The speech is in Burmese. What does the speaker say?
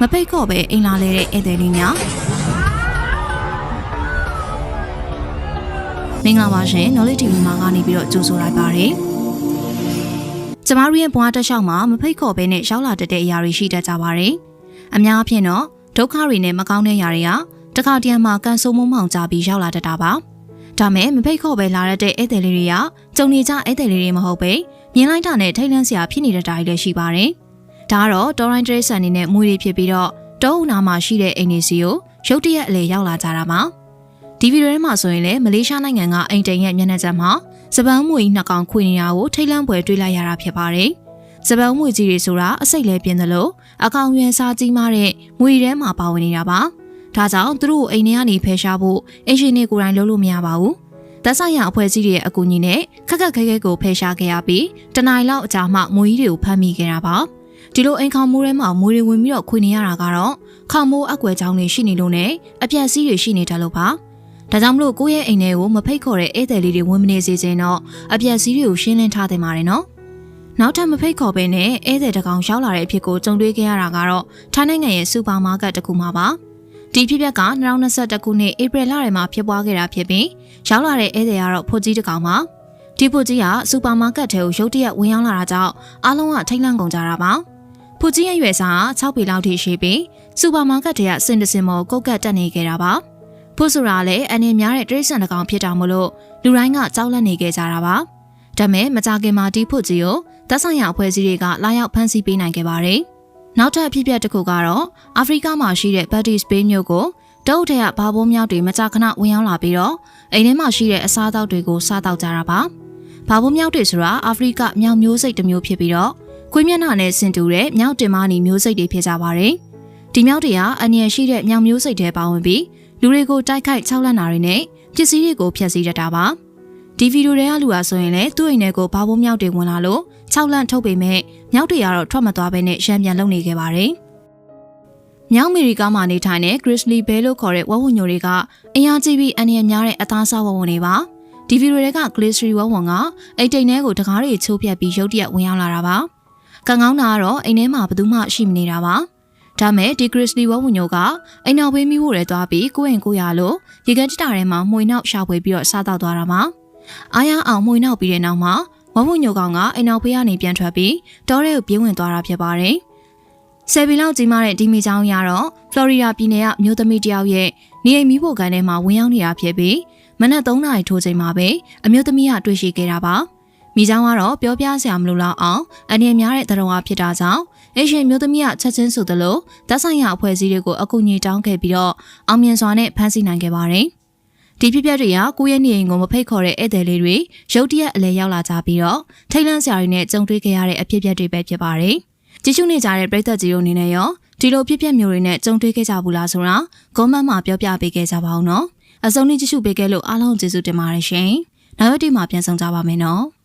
မပိတ်ခေါ့ပဲအိမ်လာလဲတဲ့ဧည့်သည်လေးများမင်္ဂလာပါရှင် Knowledge TV မှာကနေပြီးတော့ကြိုဆိုလိုက်ပါရစေကျမတို့ရဲ့ဘဝတစ်လျှောက်မှာမဖိတ်ခေါ်ဘဲနဲ့ရောက်လာတတ်တဲ့အရာတွေရှိတတ်ကြပါတယ်အများအပြားတော့ဒုက္ခတွေနဲ့မကောင်းတဲ့အရာတွေကတခါတည်းမှာကန်ဆိုးမုံမောင်ကြပြီးရောက်လာတတ်တာပါဒါမဲ့မဖိတ်ခေါ်ပဲလာရတဲ့ဧည့်သည်လေးတွေကကြုံနေကြဧည့်သည်လေးတွေမဟုတ်ပဲမြင်လိုက်တာနဲ့ထိတ်လန့်စရာဖြစ်နေတဲ့တားတွေလည်းရှိပါတယ် ဒါကတော့တော်ရိုင်းတရိတ်ဆန်နေနဲ့မွေးတွေဖြစ်ပြီးတော့တောအုံနာမှာရှိတဲ့အိမ်နေစီကိုရုတ်တရက်အလေရောက်လာကြတာပါဒီဗီဒီယိုထဲမှာဆိုရင်လည်းမလေးရှားနိုင်ငံကအိမ်တိန်ရဲ့မျက်နှာချက်မှာစပန်းမွေနှစ်ကောင်ခွေနေတာကိုထိတ်လန့်ပွဲတွေ့လိုက်ရတာဖြစ်ပါတယ်စပန်းမွေကြီးတွေဆိုတာအစိတ်လဲပြင်းတယ်လို့အကောင်ရွယ်စားကြီးမားတဲ့မွေထဲမှာပါဝင်နေတာပါဒါကြောင့်သူတို့အိမ်ထဲကနေဖယ်ရှားဖို့အင်ရှင်တွေကိုယ်တိုင်လုပ်လို့မရပါဘူးသက်ဆိုင်ရာအဖွဲ့အစည်းတွေရဲ့အကူအညီနဲ့ခက်ခက်ခဲခဲကိုဖယ်ရှားခဲ့ရပြီးတနင်္လာလောက်အကြာမှမွေကြီးတွေကိုဖမ်းမိခဲ့တာပါ ဒီလိုအိမ်ခေါမိုးထဲမှာမွေတွေဝင်ပြီးတော့ခွေနေရတာကတော့ခေါမိုးအကွယ်ချောင်းတွေရှိနေလို့နဲ့အပြက်စီးတွေရှိနေတယ်လို့ပါဒါကြောင့်မလို့ကိုယ့်ရဲ့အိမ်ထဲကိုမဖိတ်ခေါ်တဲ့ဧည့်သည်လေးတွေဝင်မနေစေချင်တော့အပြက်စီးတွေကိုရှင်းလင်းထားတင်ပါတယ်နော်နောက်ထပ်မဖိတ်ခေါ်ပဲနဲ့ဧည့်သည်တကောင်ရောက်လာတဲ့အဖြစ်ကိုကြုံတွေ့ခဲ့ရတာကတော့ထိုင်းနိုင်ငံရဲ့စူပါမားကတ်တစ်ခုမှာပါဒီဖြစ်ပျက်က2021ခုနှစ်ဧပြီလထဲမှာဖြစ်ပွားခဲ့တာဖြစ်ပြီးရောက်လာတဲ့ဧည့်သည်ကတော့ဖိုကြီးတစ်ကောင်ပါဒီဖိုကြီးကစူပါမားကတ်ထဲကိုရုတ်တရက်ဝင်ရောက်လာတာကြောင့်အားလုံးကထိတ်လန့်ကုန်ကြတာပါ ဖိုကြီးရဲ့ရွယ်စား6ပေလောက်ထိရှိပြီးစူပါမားကတ်ထဲကစင်တစင်မောကုတ်ကတ်တက်နေခဲ့တာပါဖို့ဆိုတာလည်းအနေများတဲ့တရိတ်ဆန်တကောင်ဖြစ်တာမို့လို့လူတိုင်းကကြောက်လန့်နေခဲ့ကြတာပါဒါမဲ့မကြခင်မှာဒီဖို့ကြီးကိုသက်ဆိုင်ရာအဖွဲ့အစည်းတွေကလာရောက်ဖမ်းဆီးပေးနိုင်ခဲ့ပါတယ်နောက်ထပ်အဖြစ်အပျက်တစ်ခုကတော့အာဖရိကမှာရှိတဲ့ Batty Spain မြို့ကိုတုတ်ထက်ကဘာဘိုးမြောက်တွေမကြာခဏဝင်ရောက်လာပြီးတော့အိမ်ထဲမှာရှိတဲ့အစားအသောက်တွေကိုစားတောက်ကြတာပါဘာဘိုးမြောက်တွေဆိုတာအာဖရိကမြောက်မျိုးစိတ်တစ်မျိုးဖြစ်ပြီးတော့ ခွေးမျက်နှာနဲ့ဆင်တူတဲ့မြောက်တင်မာနီမျိုးစိတ်တွေဖြစ်ကြပါတယ်ဒီမြောက်တွေကအန္တရာယ်ရှိတဲ့မြောက်မျိုးစိတ်တွေပါဝင်ပြီးလူတွေကိုတိုက်ခိုက်ခြောက်လန့်တာတွေနဲ့ပစ္စည်းတွေကိုဖျက်ဆီးတတ်တာပါဒီဗီဒီယိုတွေကလူဟာဆိုရင်လည်းသူ့အိမ်ထဲကိုဘာဘိုးမြောက်တွေဝင်လာလို့ခြောက်လန့်ထုတ်ပေမဲ့မြောက်တွေကတော့ထွက်မသွားဘဲနဲ့ရံပြန်လုံနေခဲ့ပါတယ်မြောက်အမေရိကမှာနေထိုင်တဲ့ Grizzly Bear လို့ခေါ်တဲ့ဝက်ဝံညိုတွေကအင်အားကြီးပြီးအန္တရာယ်များတဲ့အသားစားဝက်ဝံတွေပါဒီဗီဒီယိုတွေက Grizzly ဝက်ဝံကအိတ်တိန်ထဲကိုတကားတွေချိုးပြက်ပြီးရုတ်တရက်ဝင်ရောက်လာတာပါ ကံကောင်းတာကတော့အိမ်ထဲမှာဘယ်သူမှရှိမနေတာပါဒါမဲ့ဒီ Grizzly ဝဝညိုကအိမ်နောက်ဘေးမိဖို့ရဲသွားပြီးကိုယ့်ရင်ကိုရလို့ရေကန်တတာထဲမှာမှွေနောက်ရှာဖွေပြီးတော့စားတော့သွားတာမှာအားရအောင်မှွေနောက်ပြီးတဲ့နောက်မှာဝဝညိုကောင်ကအိမ်နောက်ဘေးကနေပြန်ထွက်ပြီးတောထဲကိုပြေးဝင်သွားတာဖြစ်ပါတယ်ဆယ်ပီလောက်ကြီးမားတဲ့ဒီမီချောင်းရတော့ဖလော်ရီဒါပြည်နယ်ကမြို့သမီးတယောက်ရဲ့နေအိမ်မီးဖို့ကန်ထဲမှာဝင်ရောက်နေတာဖြစ်ပြီးမနက်3နာရီထိုးချိန်မှာပဲအမျိုးသမီးကတွေ့ရှိခဲ့တာပါ မိချောင်းကတော့ပြောပြစရာမလိုတော့အောင်အနေများတဲ့တရုံအားဖြစ်တာကြောင့်အရှင်မျိုးသမီးကချက်ချင်းဆိုသလိုတပ်ဆိုင်ရာအဖွဲ့အစည်းတွေကိုအကူအညီတောင်းခဲ့ပြီးတော့အောင်မြင်စွာနဲ့ဖမ်းဆီးနိုင်ခဲ့ပါတယ်။ဒီဖြစ်ပျက်တွေကကိုယ့်ရဲ့နေအိမ်ကိုမဖိတ်ခေါ်တဲ့ဧည့်သည်လေးတွေရုတ်တရက်အလဲရောက်လာကြပြီးတော့ထိတ်လန့်စရာတွေနဲ့ကြုံတွေ့ခဲ့ရတဲ့အဖြစ်အပျက်တွေပဲဖြစ်ပါတယ်။ကြည့်ရှုနေကြတဲ့ပရိသတ်ကြီးတို့အနေနဲ့ရောဒီလိုဖြစ်ပျက်မျိုးတွေနဲ့ကြုံတွေ့ခဲ့ကြဘူးလားဆိုတာဂုံးမတ်မှာပြောပြပေးခဲ့ကြပါဦးနော်။အစုံလေးကြည့်ရှုပေးခဲ့လို့အားလုံးကျေးဇူးတင်ပါတယ်ရှင်။နောက်ရက်ဒီမှာပြန်ဆောင်ကြပါမယ်နော်။